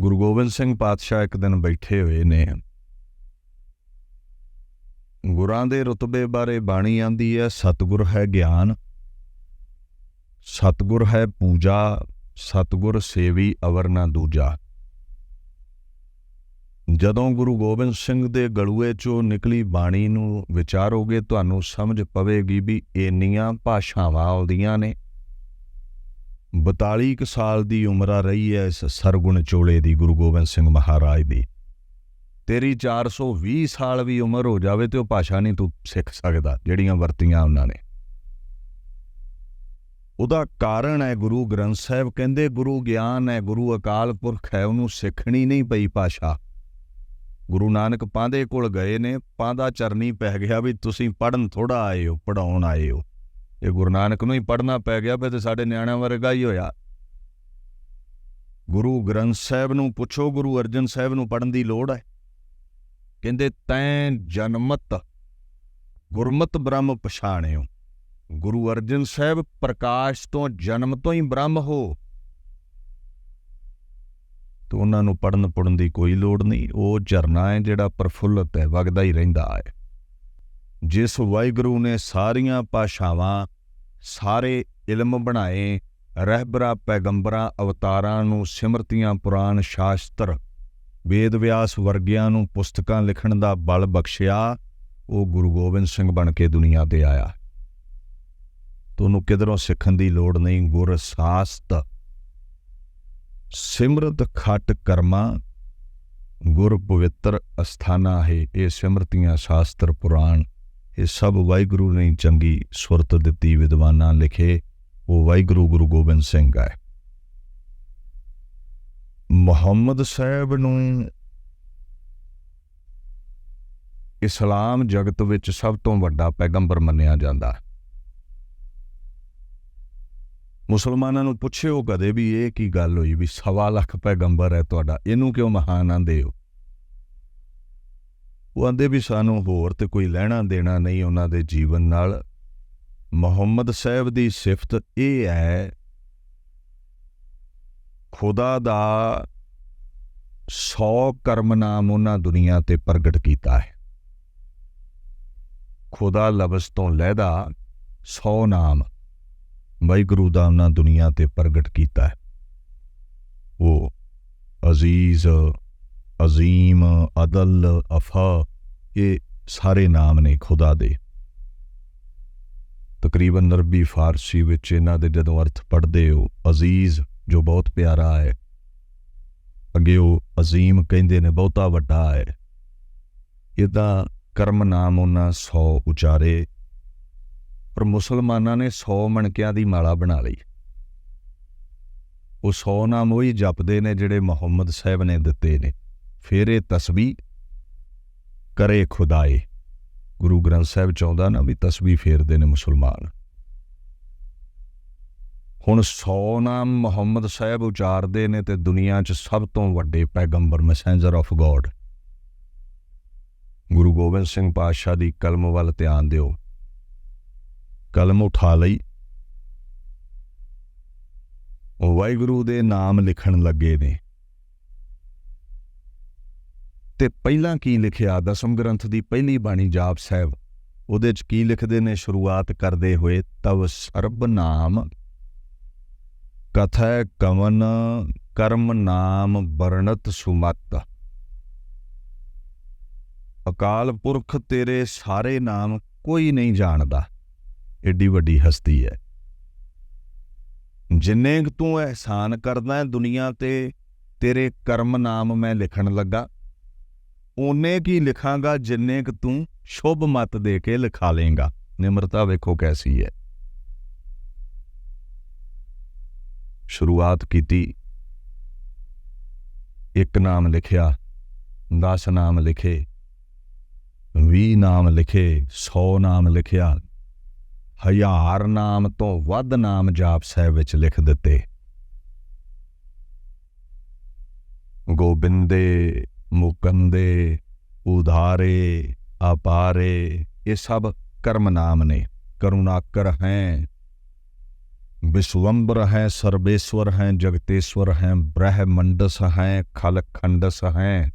ਗੁਰੂ ਗੋਬਿੰਦ ਸਿੰਘ ਪਾਤਸ਼ਾਹ ਇੱਕ ਦਿਨ ਬੈਠੇ ਹੋਏ ਨੇ। ਗੁਰਾਂ ਦੇ ਰਤਬੇ ਬਾਰੇ ਬਾਣੀ ਆਂਦੀ ਹੈ, ਸਤਿਗੁਰ ਹੈ ਗਿਆਨ, ਸਤਿਗੁਰ ਹੈ ਪੂਜਾ, ਸਤਿਗੁਰ ਸੇਵੀ ਅਵਰ ਨਾ ਦੂਜਾ। ਜਦੋਂ ਗੁਰੂ ਗੋਬਿੰਦ ਸਿੰਘ ਦੇ ਗਲੂਏ ਚੋਂ ਨਿਕਲੀ ਬਾਣੀ ਨੂੰ ਵਿਚਾਰੋਗੇ, ਤੁਹਾਨੂੰ ਸਮਝ ਪਵੇਗੀ ਵੀ ਇੰਨੀਆਂ ਭਾਸ਼ਾਵਾਂ ਆਉਂਦੀਆਂ ਨੇ। 42 ਕੁ ਸਾਲ ਦੀ ਉਮਰ ਆ ਰਹੀ ਹੈ ਇਸ ਸਰਗੁਣ ਚੋਲੇ ਦੀ ਗੁਰੂ ਗੋਬਿੰਦ ਸਿੰਘ ਮਹਾਰਾਜ ਦੀ। ਤੇਰੀ 420 ਸਾਲ ਵੀ ਉਮਰ ਹੋ ਜਾਵੇ ਤੇ ਉਹ ਭਾਸ਼ਾ ਨਹੀਂ ਤੂੰ ਸਿੱਖ ਸਕਦਾ, ਜਿਹੜੀਆਂ ਵਰਤੀਆਂ ਉਹਨਾਂ ਨੇ। ਉਹਦਾ ਕਾਰਨ ਹੈ ਗੁਰੂ ਗ੍ਰੰਥ ਸਾਹਿਬ, ਕਹਿੰਦੇ ਗੁਰੂ ਗਿਆਨ ਹੈ ਗੁਰੂ ਅਕਾਲ ਪੁਰਖ ਹੈ ਉਹਨੂੰ ਸਿੱਖਣੀ ਨਹੀਂ ਪਈ ਭਾਸ਼ਾ। ਗੁਰੂ ਨਾਨਕ ਪਾਂਦੇ ਕੋਲ ਗਏ ਨੇ ਪਾਂਦਾ ਚਰਨੀ ਪੈ ਗਿਆ ਵੀ ਤੁਸੀਂ ਪੜਨ ਥੋੜਾ ਆਏ ਹੋ ਪੜਾਉਣ ਆਏ ਹੋ। ਇਹ ਗੁਰੂ ਨਾਨਕ ਨੂੰ ਹੀ ਪੜਨਾ ਪੈ ਗਿਆ ਫਿਰ ਤੇ ਸਾਡੇ ਨਿਆਣਿਆਂ ਵਰਗਾ ਹੀ ਹੋਇਆ। ਗੁਰੂ ਗ੍ਰੰਥ ਸਾਹਿਬ ਨੂੰ ਪੁੱਛੋ, ਗੁਰੂ ਅਰਜਨ ਸਾਹਿਬ ਨੂੰ ਪੜਨ ਦੀ ਲੋੜ ਹੈ। ਕਹਿੰਦੇ, ਤੈਂ ਜਨਮਤ, ਗੁਰਮਤ ਬ੍ਰਹਮ ਪਛਾਣਿਓ। ਗੁਰੂ ਅਰਜਨ ਸਾਹਿਬ ਪ੍ਰਕਾਸ਼ ਤੋਂ ਜਨਮ ਤੋਂ ਹੀ ਬ੍ਰਹਮ ਹੋ। ਤੋ ਉਹਨਾਂ ਨੂੰ ਪੜਨ ਪੜਨ ਦੀ ਕੋਈ ਲੋੜ ਨਹੀਂ। ਉਹ ਝਰਨਾ ਹੈ ਜਿਹੜਾ ਪ੍ਰਫੁੱਲਤ ਹੈ, ਵਗਦਾ ਹੀ ਰਹਿੰਦਾ ਹੈ। ਜਿਸ ਵਾਹਿਗੁਰੂ ਨੇ ਸਾਰੀਆਂ ਭਾਸ਼ਾਵਾਂ, ਸਾਰੇ ਇਲਮ ਬਣਾਏ, ਰਹਿਬਰਾ, ਪੈਗੰਬਰਾਂ, ਅਵਤਾਰਾਂ ਨੂੰ ਸਿਮਰਤੀਆਂ ਪੁਰਾਣ ਸ਼ਾਸਤਰ, ਵੇਦ ਵਿਆਸ ਵਰਗਿਆਂ ਨੂੰ ਪੁਸਤਕਾਂ ਲਿਖਣ ਦਾ ਬਲ ਬਖਸ਼ਿਆ, ਉਹ ਗੁਰੂ ਗੋਬਿੰਦ ਸਿੰਘ ਬਣ ਕੇ ਦੁਨੀਆ ਤੇ ਆਇਆ। ਤੁਹਾਨੂੰ ਕਿਧਰੋਂ ਸਿੱਖਣ ਦੀ ਲੋੜ ਨਹੀਂ, ਗੁਰ ਸਾਸਤ। ਸਿਮਰਤ ਖਟ ਕਰਮਾ, ਗੁਰ ਪਵਿੱਤਰ ਅਸਥਾਨਾ ਹੈ, ਇਹ ਸਿਮਰਤੀਆਂ ਸ਼ਾਸਤਰ ਪੁਰਾਣ। ਇਹ ਸਭ ਵਾਹਿਗੁਰੂ ਨੇ ਚੰਗੀ ਸੁਰਤ ਦਿੱਤੀ, ਵਿਦਵਾਨਾਂ ਲਿਖੇ, ਉਹ ਵਾਹਿਗੁਰੂ ਗੁਰੂ ਗੋਬਿੰਦ ਸਿੰਘ ਹੈ। ਮੁਹੰਮਦ ਸਾਹਿਬ ਨੂੰ ਇਸਲਾਮ ਜਗਤ ਵਿੱਚ ਸਭ ਤੋਂ ਵੱਡਾ ਪੈਗੰਬਰ ਮੰਨਿਆ ਜਾਂਦਾ ਹੈ। ਮੁਸਲਮਾਨਾਂ ਨੂੰ ਪੁੱਛਿਓ ਕਦੇ ਵੀ ਇਹ ਕੀ ਗੱਲ ਹੋਈ ਵੀ ਸਵਾ ਲੱਖ ਪੈਗੰਬਰ ਹੈ ਤੁਹਾਡਾ, ਇਹਨੂੰ ਕਿਉਂ ਮਹਾਨ ਆਂਦੇ ਹੋ? ਉਹ ਆਂਦੇ ਵੀ ਸਾਨੂੰ ਹੋਰ ਤੇ ਕੋਈ ਲੈਣਾ ਦੇਣਾ ਨਹੀਂ ਉਹਨਾਂ ਦੇ ਜੀਵਨ ਨਾਲ। ਮੁਹੰਮਦ ਸਾਹਿਬ ਦੀ ਸਿਫਤ ਇਹ ਹੈ, ਖੁਦਾ ਦਾ 100 ਕਰਮ ਨਾਮ ਉਹਨਾਂ ਦੁਨੀਆ ਤੇ ਪ੍ਰਗਟ ਕੀਤਾ ਹੈ। ਖੁਦਾ ਲਫ਼ਜ਼ ਤੋਂ ਲੈਦਾ 100 ਨਾਮ ਵਾਹਿਗੁਰੂ ਦਾ ਉਹਨਾਂ ਦੁਨੀਆ ਤੇ ਪ੍ਰਗਟ ਕੀਤਾ ਹੈ। ਉਹ ਅਜ਼ੀਜ਼ ਅਜ਼ੀਮ, ਅਦਲ, ਅਫਾ, ਇਹ ਸਾਰੇ ਨਾਮ ਨੇ ਖੁਦਾ ਦੇ। ਤਕਰੀਬਨ ਅਰਬੀ ਫਾਰਸੀ ਵਿੱਚ ਇਹਨਾਂ ਦੇ ਜਦੋਂ ਅਰਥ ਪੜ੍ਹਦੇ ਹੋ, ਅਜ਼ੀਜ਼ ਜੋ ਬਹੁਤ ਪਿਆਰਾ ਹੈ, ਅੱਗੇ ਉਹ ਅਜ਼ੀਮ ਕਹਿੰਦੇ ਨੇ ਬਹੁਤਾ ਵੱਡਾ ਹੈ। ਇਹਦਾ ਕਰਮ ਨਾਮ ਉਹਨਾਂ 100 ਉਚਾਰੇ, ਪਰ ਮੁਸਲਮਾਨਾਂ ਨੇ 100 ਮਣਕਿਆਂ ਦੀ ਮਾਲਾ ਬਣਾ ਲਈ। ਉਹ 100 ਨਾਮ ਉਹੀ ਜਪਦੇ ਨੇ ਜਿਹੜੇ ਮੁਹੰਮਦ ਸਾਹਿਬ ਨੇ ਦਿੱਤੇ ਨੇ। ਫੇਰੇ ਤਸਬੀ ਕਰੇ ਖੁਦਾਏ। ਗੁਰੂ ਗ੍ਰੰਥ ਸਾਹਿਬ ਚਾਹੁੰਦਾ ਨਾ ਵੀ ਤਸਬੀਹ ਫੇਰਦੇ ਨੇ ਮੁਸਲਮਾਨ। ਹੁਣ 100 ਨਾਮ ਮੁਹੰਮਦ ਸਾਹਿਬ ਉਚਾਰਦੇ ਨੇ ਤੇ ਦੁਨੀਆ 'ਚ ਸਭ ਤੋਂ ਵੱਡੇ ਪੈਗੰਬਰ messenger of God Guru Gobind Singh ਪਾਤਸ਼ਾਹ ਦੀ ਕਲਮ ਵੱਲ ਧਿਆਨ ਦਿਓ। ਕਲਮ ਉਠਾ ਲਈ। ਉਹ ਵਾਹਿਗੁਰੂ ਦੇ ਨਾਮ ਲਿਖਣ ਲੱਗੇ ਨੇ। ਤੇ ਪਹਿਲਾਂ ਕੀ ਲਿਖਿਆ? ਦਸਮ ਗ੍ਰੰਥ ਦੀ ਪਹਿਲੀ ਬਾਣੀ ਜਾਪ ਸਾਹਿਬ। ਉਹਦੇ ਚ ਕੀ ਲਿਖਦੇ ਨੇ? ਸ਼ੁਰੂਆਤ ਕਰਦੇ ਹੋਏ ਤਵ ਸਰਬ ਨਾਮ। ਕਥੈ ਕਵਨ ਕਰਮ ਨਾਮ ਵਰਣਤ ਸੁਮਤ। ਅਕਾਲ ਪੁਰਖ ਤੇਰੇ ਸਾਰੇ ਨਾਮ ਕੋਈ ਨਹੀਂ ਜਾਣਦਾ। ਏਡੀ ਵੱਡੀ ਹਸਤੀ ਹੈ ਜਿੰਨੇ ਕੁ ਤੂੰ ਅਹਿਸਾਨ ਕਰਦਾ ਦੁਨੀਆ ਤੇ, ਤੇਰੇ ਕਰਮ ਨਾਮ ਮੈਂ ਲਿਖਣ ਲੱਗਾ। ਓਨੇ ਕੀ ਲਿਖਾਂਗਾ ਜਿੰਨੇ ਕੁ ਤੂੰ ਸ਼ੁਭ ਮਤ ਦੇ ਕੇ ਲਿਖਾ ਲੇਗਾ ਨਿਮਰਤਾ ਵੇਖੋ ਕੈਸੀ ਹੈ। ਸ਼ੁਰੂਆਤ ਕੀਤੀ। ਇੱਕ ਨਾਮ ਲਿਖਿਆ 10 ਨਾਮ ਲਿਖੇ 20 ਨਾਮ ਲਿਖੇ 100 ਨਾਮ ਲਿਖਿਆ, ਹਜ਼ਾਰ ਨਾਮ ਤੋਂ ਵੱਧ ਨਾਮ ਜਾਪ ਸਾਹਿਬ ਵਿੱਚ ਲਿਖ ਦਿੱਤੇ। ਗੋਬਿੰਦੇ ਮੁਕੰਦੇ ਉਧਾਰੇ ਆਪਾਰੇ ਇਹ ਸਭ ਕਰਮ ਨਾਮ ਨੇ ਕਰੁਣਾਕਰ ਹੈ विश्वम्बर हैं सर्वेश्वर हैं जगतेश्वर हैं ब्रह्मंडस हैं खलखंडस हैं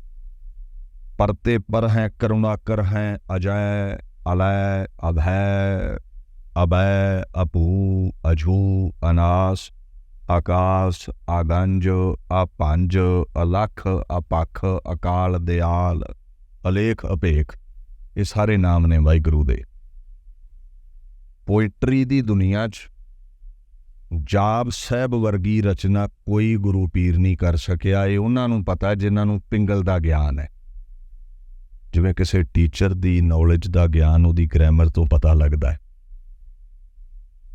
परते पर हैं करुणाकर हैं अजय अलय अभय अभय अपू अजू अनास ਆਕਾਸ਼ ਆਗੰਜ ਆਪੰਜ ਅਲਖ, ਅਪਖ, ਅਕਾਲ, ਦਿਆਲ, ਅਲੇਖ, ਅਪੇਖ, ਇਹ ਸਾਰੇ ਨਾਮ ਨੇ ਵਾਹਿਗੁਰੂ ਦੇ। ਪੋਇਟਰੀ ਦੀ ਦੁਨੀਆ 'ਚ ਜਾਬ ਸਾਹਿਬ ਵਰਗੀ ਰਚਨਾ ਕੋਈ ਗੁਰੂ ਪੀਰ ਨਹੀਂ ਕਰ ਸਕਿਆ। ਇਹ ਉਹਨਾਂ ਨੂੰ ਪਤਾ ਜਿਨ੍ਹਾਂ ਨੂੰ ਪਿੰਗਲ ਦਾ ਗਿਆਨ ਹੈ। ਜਿਵੇਂ ਕਿਸੇ ਟੀਚਰ ਦੀ ਨੌਲੇਜ ਦਾ ਗਿਆਨ ਉਹਦੀ ਗ੍ਰਾਮਰ ਤੋਂ ਪਤਾ ਲੱਗਦਾ ਹੈ।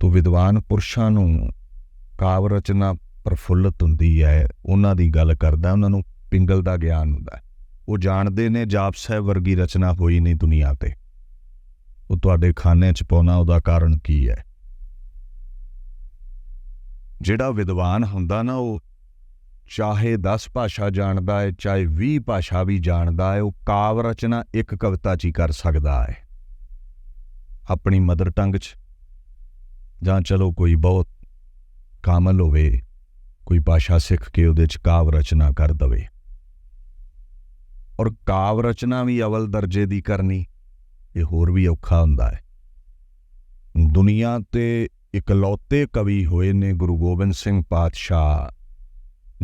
ਤੋ ਵਿਦਵਾਨ ਪੁਰਸ਼ਾਂ ਨੂੰ ਕਾਵ ਰਚਨਾ ਪ੍ਰਫੁੱਲਤ ਹੁੰਦੀ ਹੈ, ਉਹਨਾਂ ਦੀ ਗੱਲ ਕਰਦਾ, ਉਹਨਾਂ ਨੂੰ ਪਿੰਗਲ ਦਾ ਗਿਆਨ ਹੁੰਦਾ ਉਹ ਜਾਣਦੇ ਨੇ ਜਾਪ ਸਾਹਿਬ ਵਰਗੀ ਰਚਨਾ ਹੋਈ ਨਹੀਂ ਦੁਨੀਆ ਤੇ। ਉਹ ਤੁਹਾਡੇ ਖਾਨੇ 'ਚ ਪਾਉਣਾ ਉਹਦਾ ਕਾਰਨ ਕੀ ਹੈ? ਜਿਹੜਾ ਵਿਦਵਾਨ ਹੁੰਦਾ ਨਾ, ਉਹ ਚਾਹੇ 10 ਭਾਸ਼ਾ ਜਾਣਦਾ ਹੈ, ਚਾਹੇ 20 ਭਾਸ਼ਾ ਵੀ ਜਾਣਦਾ ਹੈ, ਉਹ ਕਾਵ ਰਚਨਾ ਇੱਕ ਕਵਿਤਾ 'ਚ ਹੀ ਕਰ ਸਕਦਾ ਹੈ। ਆਪਣੀ ਮਦਰ ਟੰਗ 'ਚ। ਜਾਂ ਚਲੋ ਕੋਈ ਬਹੁਤ ਕਾਮਲ ਹੋਵੇ, ਕੋਈ ਭਾਸ਼ਾ ਸਿੱਖ ਕੇ ਉਹਦੇ 'ਚ ਕਾਵ ਰਚਨਾ ਕਰ ਦਵੇ। ਔਰ ਕਾਵ ਰਚਨਾ ਵੀ ਅਵਲ ਦਰਜੇ ਦੀ ਕਰਨੀ, ਇਹ ਹੋਰ ਵੀ ਔਖਾ ਹੁੰਦਾ ਹੈ। ਦੁਨੀਆ ਤੇ ਇਕਲੌਤੇ ਕਵੀ ਹੋਏ ਨੇ ਗੁਰੂ ਗੋਬਿੰਦ ਸਿੰਘ ਪਾਤਸ਼ਾਹ,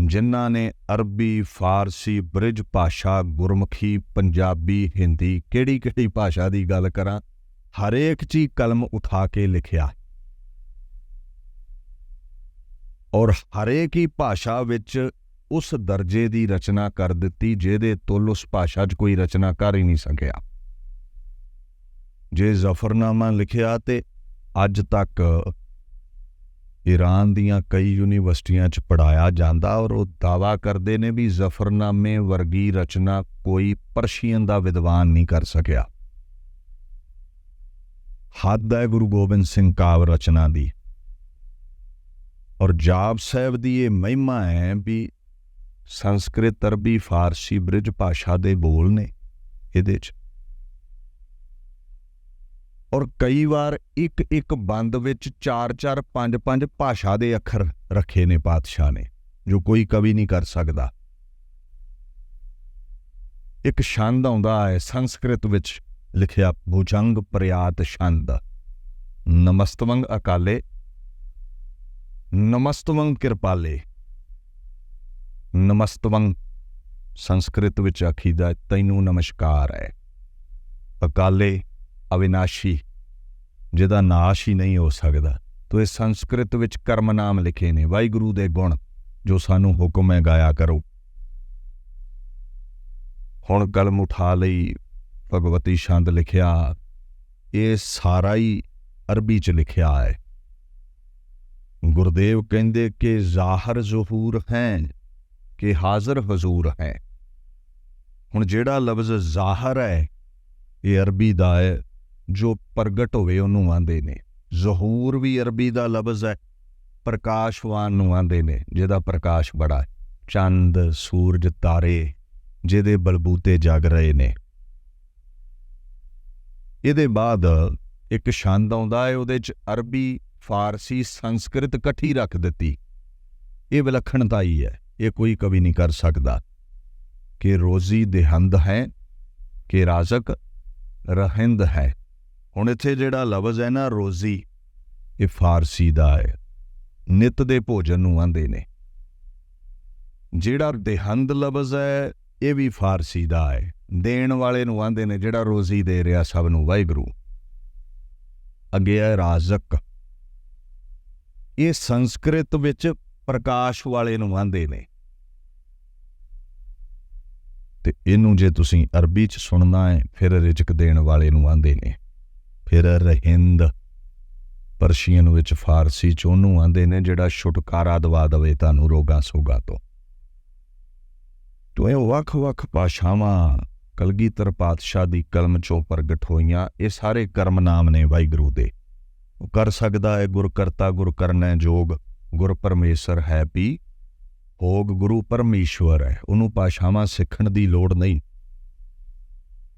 ਜਿਨ੍ਹਾਂ ਨੇ ਅਰਬੀ, ਫਾਰਸੀ, ਬ੍ਰਿਜ ਭਾਸ਼ਾ, ਗੁਰਮੁਖੀ, ਪੰਜਾਬੀ, ਹਿੰਦੀ ਕਿਹੜੀ ਕਿਹੜੀ ਭਾਸ਼ਾ ਦੀ ਗੱਲ ਕਰਾਂ, ਹਰੇਕ ਚੀ ਕਲਮ ਉਠਾ ਕੇ ਲਿਖਿਆ। ਔਰ ਹਰੇਕ ਹੀ ਭਾਸ਼ਾ ਵਿੱਚ ਉਸ ਦਰਜੇ ਦੀ ਰਚਨਾ ਕਰ ਦਿੱਤੀ, ਜਿਹਦੇ ਤੁਲ ਉਸ ਭਾਸ਼ਾ 'ਚ ਕੋਈ ਰਚਨਾ ਕਰ ਹੀ ਨਹੀਂ ਸਕਿਆ। ਜੇ ਜ਼ਫਰਨਾਮਾ ਲਿਖਿਆ ਤੇ ਅੱਜ ਤੱਕ ਈਰਾਨ ਦੀਆਂ ਕਈ ਯੂਨੀਵਰਸਿਟੀਆਂ 'ਚ ਪੜਾਇਆ ਜਾਂਦਾ ਔਰ ਉਹ ਦਾਵਾ ਕਰਦੇ ਨੇ ਵੀ ਜ਼ਫਰਨਾਮੇ ਵਰਗੀ ਰਚਨਾ ਕੋਈ ਪਰਸ਼ੀਅਨ ਦਾ ਵਿਦਵਾਨ ਨਹੀਂ ਕਰ ਸਕਿਆ। ਹੱਦ ਹੈ ਗੁਰੂ ਗੋਬਿੰਦ ਸਿੰਘ ਕਾਵ ਰਚਨਾ ਦੀ। ਔਰ ਜਾਪ ਸਾਹਿਬ ਦੀ ਇਹ ਮਹਿਮਾ ਹੈ ਵੀ ਸੰਸਕ੍ਰਿਤ, ਅਰਬੀ, ਫਾਰਸੀ ਬ੍ਰਿਜ ਭਾਸ਼ਾ ਦੇ ਬੋਲ ਨੇ ਇਹਦੇ 'ਚ। ਔਰ ਕਈ ਵਾਰ ਇੱਕ ਇੱਕ ਬੰਦ ਵਿੱਚ 4-4 5-5 ਭਾਸ਼ਾ ਦੇ ਅੱਖਰ ਰੱਖੇ ਨੇ ਪਾਤਸ਼ਾਹ ਨੇ, ਜੋ ਕੋਈ ਕਵੀ ਨਹੀਂ ਕਰ ਸਕਦਾ। ਇੱਕ ਛੰਦ ਆਉਂਦਾ ਹੈ ਸੰਸਕ੍ਰਿਤ ਵਿੱਚ, ਲਿਖਿਆ, ਭੁਜੰਗ ਪ੍ਰਿਆਤ ਛੰਦ। ਨਮਸਤਵੰਗ ਅਕਾਲੇ ਨਮਸਤਵੰ ਕਿਰਪਾਲੇ। ਨਮਸਤਵੰ, ਸੰਸਕ੍ਰਿਤ ਵਿੱਚ ਆਖੀਦਾ ਤੈਨੂੰ ਨਮਸਕਾਰ ਹੈ। ਅਕਾਲੇ ਅਵਿਨਾਸ਼ੀ, ਜਿਹਦਾ ਨਾਸ਼ ਹੀ ਨਹੀਂ ਹੋ ਸਕਦਾ। ਤੋ ਇਹ ਸੰਸਕ੍ਰਿਤ ਵਿੱਚ ਕਰਮ ਨਾਮ ਲਿਖੇ ਨੇ। ਵਾਹਿਗੁਰੂ ਦੇ ਗੁਣ, ਜੋ ਸਾਨੂੰ ਹੁਕਮ ਹੈ, ਗਾਇਆ ਕਰੋ। ਹੁਣ ਕਲਮ ਉਠਾ ਲਈ, ਭਗਵਤੀ ਛੰਦ ਲਿਖਿਆ। ਇਹ ਸਾਰਾ ਹੀ ਅਰਬੀ ਚ ਲਿਖਿਆ ਹੈ। ਗੁਰਦੇਵ ਕਹਿੰਦੇ ਕਿ ਜ਼ਾਹਰ ਜ਼ਹੂਰ ਹੈ, ਕਿ ਹਾਜ਼ਰ ਹਜ਼ੂਰ ਹੈ। ਹੁਣ ਜਿਹੜਾ ਲਫ਼ਜ਼ ਜ਼ਾਹਰ ਹੈ, ਇਹ ਅਰਬੀ ਦਾ ਹੈ, ਜੋ ਪ੍ਰਗਟ ਹੋਵੇ ਉਹਨੂੰ ਆਂਦੇ ਨੇ। ਜ਼ਹੂਰ ਵੀ ਅਰਬੀ ਦਾ ਲਫ਼ਜ਼ ਹੈ, ਪ੍ਰਕਾਸ਼ਵਾਨ ਨੂੰ ਆਂਦੇ ਨੇ, ਜਿਹਦਾ ਪ੍ਰਕਾਸ਼ ਬੜਾ ਹੈ। ਚੰਦ, ਸੂਰਜ, ਤਾਰੇ, ਜਿਹਦੇ ਬਲਬੂਤੇ ਜਗ ਰਹੇ ਨੇ। ਇਹਦੇ ਬਾਅਦ ਇੱਕ ਛੰਦ ਆਉਂਦਾ ਹੈ ਉਹਦੇ ਚ ਅਰਬੀ, ਫਾਰਸੀ, ਸੰਸਕ੍ਰਿਤ ਇਕੱਠੀ ਰੱਖ ਦਿੱਤੀ। ਇਹ ਵਿਲੱਖਣਤਾ ਹੀ ਹੈ, ਇਹ ਕੋਈ ਕਵੀ ਨਹੀਂ ਕਰ ਸਕਦਾ। ਕਿ ਰੋਜ਼ੀ ਦੇਹੰਦ ਹੈ, ਕਿ ਰਾਜ਼ਕ ਰਹਿੰਦ ਹੈ। ਹੁਣ ਇੱਥੇ ਜਿਹੜਾ ਲਫ਼ਜ਼ ਹੈ ਨਾ, ਰੋਜ਼ੀ, ਇਹ ਫਾਰਸੀ ਦਾ ਹੈ। ਨਿਤ ਦੇ ਭੋਜਨ ਨੂੰ ਆਂਦੇ ਨੇ। ਜਿਹੜਾ ਦੇਹੰਦ ਲਫ਼ਜ਼ ਹੈ, ਇਹ ਵੀ ਫਾਰਸੀ ਦਾ ਹੈ। ਦੇਣ ਵਾਲੇ ਨੂੰ ਆਂਦੇ ਨੇ, ਜਿਹੜਾ ਰੋਜ਼ੀ ਦੇ ਰਿਹਾ ਸਭ ਨੂੰ, ਵਾਹਿਗੁਰੂ। ਅੱਗੇ ਹੈ ਰਾਜ਼ਕ। ਇਹ ਸੰਸਕ੍ਰਿਤ ਵਿੱਚ ਪ੍ਰਕਾਸ਼ ਵਾਲੇ ਨੂੰ ਆਂਦੇ ਨੇ। ਤੇ ਇਹਨੂੰ ਜੇ ਤੁਸੀਂ ਅਰਬੀ ਚ ਸੁਣਨਾ ਹੈ, ਫਿਰ ਰਿਜਕ ਦੇਣ ਵਾਲੇ ਨੂੰ ਆਂਦੇ ਨੇ। ਫਿਰ ਰਹਿੰਦ ਪਰਸ਼ੀਅਨ ਵਿੱਚ ਫਾਰਸੀ ਚ ਉਹਨੂੰ ਆਂਦੇ ਨੇ, ਜਿਹੜਾ ਛੁਟਕਾਰਾ ਦਵਾ ਦਵੇ ਤੁਹਾਨੂੰ ਰੋਗਾਂ ਸੋਗਾ ਤੋਂ। ਤੋ ਇਹ ਵੱਖ-ਵੱਖ ਭਾਸ਼ਾਵਾਂ ਕਲਗੀਧਰ ਪਾਤਸ਼ਾਹ ਦੀ ਕਲਮ ਚੋਂ ਪ੍ਰਗਟ ਹੋਈਆਂ ਇਹ ਸਾਰੇ ਕਰਮ ਨਾਮ ਨੇ ਵਾਹਿਗੁਰੂ ਦੇ। ਉਹ ਕਰ ਸਕਦਾ ਹੈ, ਗੁਰ ਕਰਤਾ, ਗੁਰ ਕਰਨੈ ਜੋਗ, ਗੁਰ ਪਰਮੇਸ਼ਰ ਹੈ ਪੀ ਹੋਗ ਗੁਰੂ ਪਰਮੇਸ਼ਵਰ ਹੈ, ਉਹਨੂੰ ਪਾਸ਼ਾਵਾਂ ਸਿੱਖਣ ਦੀ ਲੋੜ ਨਹੀਂ।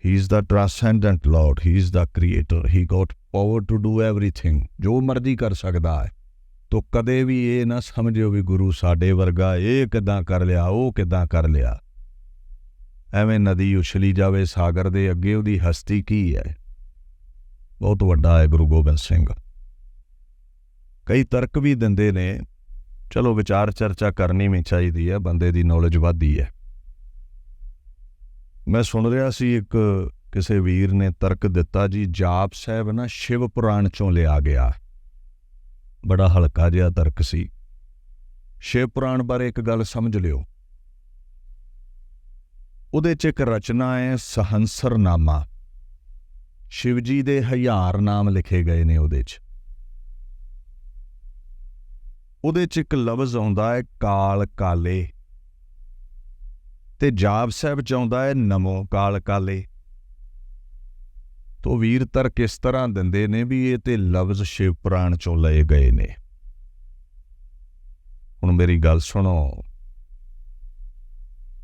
He is the transcendent lord he is the creator he got power to do everything ਜੋ ਮਰਜ਼ੀ ਕਰ ਸਕਦਾ ਹੈ। ਤੋ ਕਦੇ ਵੀ ਇਹ ਨਾ ਸਮਝਿਓ ਵੀ ਗੁਰੂ ਸਾਡੇ ਵਰਗਾ ਇਹ ਕਿਦਾਂ ਕਰ ਲਿਆ, ਉਹ ਕਿਦਾਂ ਕਰ ਲਿਆ। ਐਵੇਂ ਨਦੀ ਉਛਲੀ ਜਾਵੇ, ਸਾਗਰ ਦੇ ਅੱਗੇ ਉਹਦੀ ਹਸਤੀ ਕੀ ਹੈ? ਬਹੁਤ ਵੱਡਾ ਹੈ ਗੁਰੂ ਗੋਬਿੰਦ ਸਿੰਘ। ਕਈ ਤਰਕ ਵੀ ਦਿੰਦੇ ਨੇ, ਚਲੋ ਵਿਚਾਰ ਚਰਚਾ ਕਰਨੀ ਵੀ ਚਾਹੀਦੀ ਹੈ, ਬੰਦੇ ਦੀ ਨੌਲੇਜ ਵਧਦੀ ਹੈ। ਮੈਂ ਸੁਣ ਰਿਹਾ ਸੀ ਇੱਕ ਕਿਸੇ ਵੀਰ ਨੇ ਤਰਕ ਦਿੱਤਾ, ਜੀ ਜਾਪ ਸਾਹਿਬ ਨਾ ਸ਼ਿਵ ਪੁਰਾਣ ਚੋਂ ਲਿਆ ਗਿਆ। ਬੜਾ ਹਲਕਾ ਜਿਹਾ ਤਰਕ ਸੀ। ਸ਼ਿਵ ਪੁਰਾਣ ਬਾਰੇ ਇੱਕ ਗੱਲ ਸਮਝ ਲਿਓ। ਉਹਦੇ 'ਚ ਇੱਕ ਰਚਨਾ ਹੈ ਸਹੰਸਰਨਾਮਾ। ਸ਼ਿਵਜੀ ਦੇ ਹਜ਼ਾਰ ਨਾਮ ਲਿਖੇ ਗਏ ਨੇ ਉਹਦੇ 'ਚ। ਉਹਦੇ 'ਚ ਇੱਕ ਲਫ਼ਜ਼ ਆਉਂਦਾ ਹੈ, ਕਾਲ ਕਾਲੇ। ਤੇ ਜਾਪ ਸਾਹਿਬ ਚ ਆਉਂਦਾ ਹੈ, ਨਮੋ ਕਾਲ ਕਾਲੇ। ਤੋ ਵੀਰ ਤਰ ਕਿਸ ਤਰ੍ਹਾਂ ਦਿੰਦੇ ਨੇ ਵੀ ਇਹ ਤੇ ਲਫ਼ਜ਼ ਸ਼ਿਵ ਪੁਰਾਣ ਚੋਂ ਲਏ ਗਏ ਨੇ। ਹੁਣ ਮੇਰੀ ਗੱਲ ਸੁਣੋ।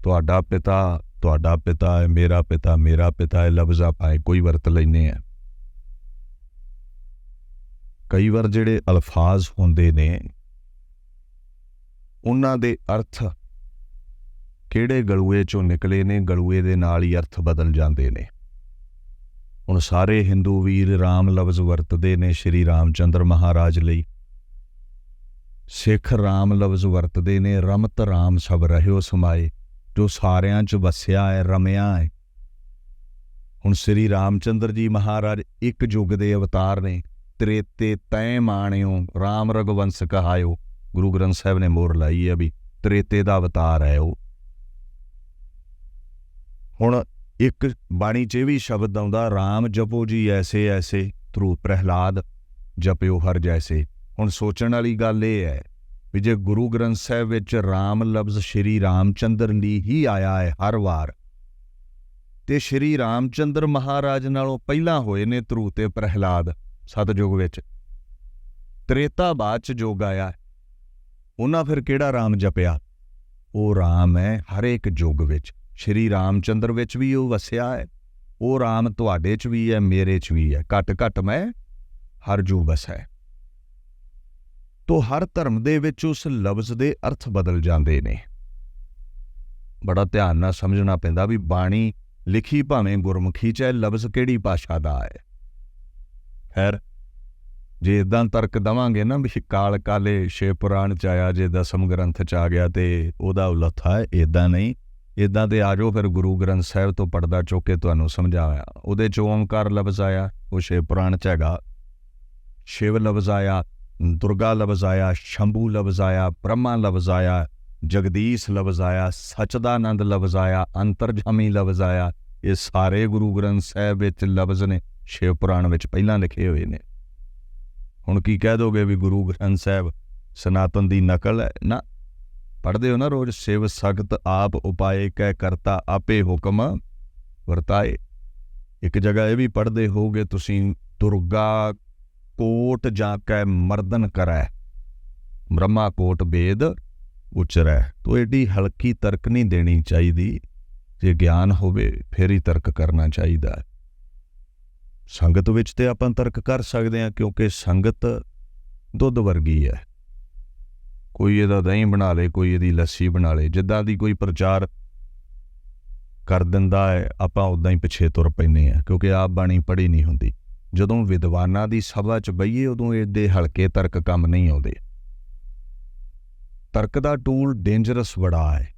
ਤੁਹਾਡਾ ਪਿਤਾ ਤੁਹਾਡਾ ਪਿਤਾ ਹੈ, ਮੇਰਾ ਪਿਤਾ ਮੇਰਾ ਪਿਤਾ ਹੈ ਲਫ਼ਜ਼ ਆਪਾਂ ਕੋਈ ਵਰਤ ਲੈਨੇ ਆ ਕਈ ਵਾਰ ਜਿਹੜੇ ਅਲਫਾਜ਼ ਹੁੰਦੇ ਨੇ, ਉਹਨਾਂ ਦੇ ਅਰਥ ਕਿਹੜੇ ਗਲੂਏ ਚੋਂ ਨਿਕਲੇ ਨੇ, ਗਲੂਏ ਦੇ ਨਾਲ ਹੀ ਅਰਥ ਬਦਲ ਜਾਂਦੇ ਨੇ। ਹੁਣ ਸਾਰੇ ਹਿੰਦੂ ਵੀਰ ਰਾਮ ਲਫ਼ਜ਼ ਵਰਤਦੇ ਨੇ ਸ਼੍ਰੀ ਰਾਮਚੰਦਰ ਮਹਾਰਾਜ ਲਈ। ਸਿੱਖ ਰਾਮ ਲਫ਼ਜ਼ ਵਰਤਦੇ ਨੇ, ਰਮਤ ਰਾਮ ਸਭ ਰਹਿਓ ਸਮਾਏ। ਜੋ ਸਾਰਿਆਂ 'ਚ ਵਸਿਆ ਹੈ, ਰਮਿਆ ਹੈ। ਹੁਣ ਸ਼੍ਰੀ ਰਾਮਚੰਦਰ ਜੀ ਮਹਾਰਾਜ ਇੱਕ ਯੁੱਗ ਦੇ ਅਵਤਾਰ ਨੇ, ਤ੍ਰੇਤੇ ਤੈ ਮਾਣਿਓ, ਰਾਮ ਰਗਵੰਸ ਕਹਾਇਓ। ਗੁਰੂ ਗ੍ਰੰਥ ਸਾਹਿਬ ਨੇ ਮੋਹਰ ਲਾਈ ਹੈ ਵੀ ਤ੍ਰੇਤੇ ਦਾ ਅਵਤਾਰ ਹੈ ਉਹ। ਹੁਣ ਇੱਕ ਬਾਣੀ 'ਚ ਇਹ ਵੀ ਸ਼ਬਦ ਆਉਂਦਾ RAM ਜਪੋ ਜੀ ਐਸੇ ਐਸੇ ਧਰੂ ਪ੍ਰਹਿਲਾਦ ਜਪਿਓ ਹਰ ਜੈਸੇ। ਹੁਣ ਸੋਚਣ ਵਾਲੀ ਗੱਲ ਇਹ ਹੈ ਵੀ ਜੇ ਗੁਰੂ ਗ੍ਰੰਥ ਸਾਹਿਬ ਵਿੱਚ RAM ਲਫ਼ਜ਼ ਸ਼੍ਰੀ ਰਾਮਚੰਦਰ ਲਈ ਹੀ ਆਇਆ ਹੈ ਹਰ ਵਾਰ, ਤੇ ਸ਼੍ਰੀ ਰਾਮਚੰਦਰ ਮਹਾਰਾਜ ਨਾਲੋਂ ਪਹਿਲਾਂ ਹੋਏ ਨੇ ਧਰੂ ਤੇ ਪ੍ਰਹਿਲਾਦ ਸਤਜੁਗ ਵਿੱਚ। ਤ੍ਰੇਤਾ ਬਾਅਦ ਚ ਜੋਗ ਆਇਆ ਉਹਨਾਂ ਫਿਰ ਕਿਹੜਾ RAM ਜਪਿਆ? ਉਹ RAM ਹੈ ਹਰ ਇੱਕ ਯੁੱਗ ਵਿੱਚ। ਸ਼੍ਰੀ ਰਾਮਚੰਦਰ ਵਿੱਚ ਵੀ ਉਹ ਵਸਿਆ ਹੈ, ਉਹ ਰਾਮ ਤੁਹਾਡੇ 'ਚ ਵੀ ਹੈ, ਮੇਰੇ 'ਚ ਵੀ ਹੈ। ਘਟ ਘਟ ਮੈਂ ਹਰ ਜੂ ਬਸ ਹੈ। ਤੋ ਹਰ ਧਰਮ ਦੇ ਵਿੱਚ ਉਸ ਲਫ਼ਜ਼ ਦੇ ਅਰਥ ਬਦਲ ਜਾਂਦੇ ਨੇ। ਬੜਾ ਧਿਆਨ ਨਾਲ ਸਮਝਣਾ ਪੈਂਦਾ ਵੀ ਬਾਣੀ ਲਿਖੀ ਭਾਵੇਂ ਗੁਰਮੁਖੀ 'ਚ ਹੈ, ਲਫ਼ਜ਼ ਕਿਹੜੀ ਭਾਸ਼ਾ ਦਾ ਹੈ। ਖੈਰ, ਜੇ ਇਦਾਂ ਤਰਕ ਦਵਾਂਗੇ ਨਾ ਵੀ ਕਾਲ ਕਾਲੇ ਸ਼ੇ ਪੁਰਾਣ ਚ ਆਇਆ, ਜੇ ਦਸਮ ਗ੍ਰੰਥ ਚ ਆ ਗਿਆ ਤੇ ਉਹਦਾ ਉਲਥਾ ਹੈ ਇਦਾਂ ਨਹੀਂ। ਇਦਾਂ ਤੇ ਆਜੋ ਫਿਰ ਗੁਰੂ ਗ੍ਰੰਥ ਸਾਹਿਬ ਤੋਂ ਪਰਦਾ ਚੁੱਕ ਕੇ ਤੁਹਾਨੂੰ ਸਮਝਾਇਆ। ਉਹਦੇ ਚ ਓਮਕਾਰ ਲਫ਼ਜ਼ ਆਇਆ, ਉਹ ਸ਼ਿਵ ਪੁਰਾਣ ਚ ਹੈਗਾ। ਸ਼ਿਵ ਲਫ਼ਜ਼ ਆਇਆ ਦੁਰਗਾ ਲਫ਼ਜ਼ ਆਇਆ ਸ਼ੰਭੂ ਲਫ਼ਜ਼ ਆਇਆ ਬ੍ਰਹਮਾ ਲਫ਼ਜ਼ ਆਇਆ ਜਗਦੀਸ਼ ਲਫ਼ਜ਼ ਆਇਆ ਸਚਦਾਨੰਦ ਲਫ਼ਜ਼ ਆਇਆ ਅੰਤਰਜਾਮੀ ਲਫ਼ਜ਼ ਆਇਆ ਇਹ ਸਾਰੇ ਗੁਰੂ ਗ੍ਰੰਥ ਸਾਹਿਬ ਵਿੱਚ ਲਫ਼ਜ਼ ਨੇ ਸ਼ਿਵ ਪੁਰਾਣ ਵਿੱਚ ਪਹਿਲਾਂ ਲਿਖੇ ਹੋਏ ਨੇ। ਹੁਣ ਕੀ ਕਹਿ ਦੋਗੇ ਵੀ ਗੁਰੂ ਗ੍ਰੰਥ ਸਾਹਿਬ ਸਨਾਤਨ ਦੀ ਨਕਲ ਹੈ? ਨਾ ਪੜਦੇ ਹੋ ਨਾ ਰੋਜ਼, ਸਿਵ ਸਖਤ ਆਪ ਉਪਾਏ ਕਹਿ ਕਰਤਾ ਆਪੇ ਹੁਕਮ ਵਰਤਾਏ। ਇੱਕ ਜਗ੍ਹਾ ਇਹ ਵੀ ਪੜਦੇ ਹੋਗੇ ਤੁਸੀਂ, ਦੁਰਗਾ ਕੋਟ ਜਾ ਕੇ ਮਰਦਨ ਕਰੈ। ਬ੍ਰਹਮਾ ਕੋਟ ਵੇਦ ਉਚਰੈ। ਤੋ ਏਡੀ ਹਲਕੀ ਤਰਕ ਨਹੀਂ ਦੇਣੀ ਚਾਹੀਦੀ। ਜੇ ਗਿਆਨ ਹੋਵੇ, ਫਿਰ ਹੀ ਤਰਕ ਕਰਨਾ ਚਾਹੀਦਾ ਸੰਗਤ ਵਿੱਚ ਤੇ ਆਪਾਂ ਤਰਕ ਕਰ ਸਕਦੇ ਹਾਂ, ਕਿਉਂਕਿ ਸੰਗਤ ਦੁੱਧ ਵਰਗੀ ਹੈ। ਕੋਈ ਇਹਦਾ ਦਹੀਂ ਬਣਾ ਲੇ, ਕੋਈ ਇਹਦੀ ਲੱਸੀ ਬਣਾ ਲੇ, ਜਿੱਦਾਂ ਦੀ ਕੋਈ ਪ੍ਰਚਾਰ ਕਰ ਦਿੰਦਾ ਹੈ, ਆਪਾਂ ਉਦਾਂ ਹੀ ਪਿੱਛੇ ਤੁਰ ਪੈਨੇ ਆ ਕਿਉਂਕਿ ਆਪ ਬਾਣੀ ਪੜ੍ਹੀ ਨਹੀਂ ਹੁੰਦੀ। ਜਦੋਂ ਵਿਦਵਾਨਾਂ ਦੀ ਸਭਾ 'ਚ ਬਈਏ ਉਦੋਂ ਇਹਦੇ ਹਲਕੇ ਤਰਕ ਕੰਮ ਨਹੀਂ ਆਉਂਦੇ। ਤਰਕ ਦਾ ਟੂਲ ਡੇਂਜਰਸ ਬੜਾ ਹੈ।